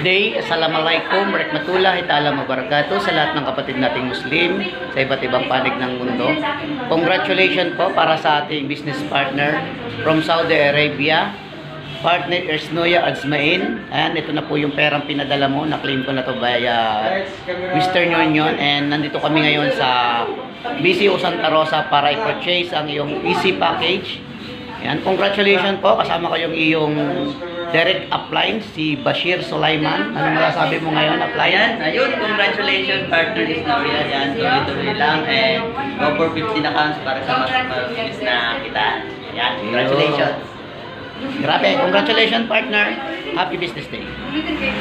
day. Assalamualaikum, warahmatullahi ta'ala wabarakatuh sa lahat ng kapatid nating Muslim sa iba't ibang panig ng mundo. Congratulations po para sa ating business partner from Saudi Arabia, partner Ersnoya Azmain. Ayan, ito na po yung perang pinadala mo. Na-claim ko na to via Western Union and nandito kami ngayon sa BCO Santa Rosa para i-purchase ang iyong easy package. Yan, congratulations po. Kasama ko yung iyong direct upline, si Bashir Sulaiman. Ano masasabi mo ngayon, upline? Ayan, ayun, congratulations partner is now yan. Yan, tuloy-tuloy lang and go for 15 accounts para sa mas mas na kita. Yan, congratulations. Grabe, congratulations partner. Happy business day.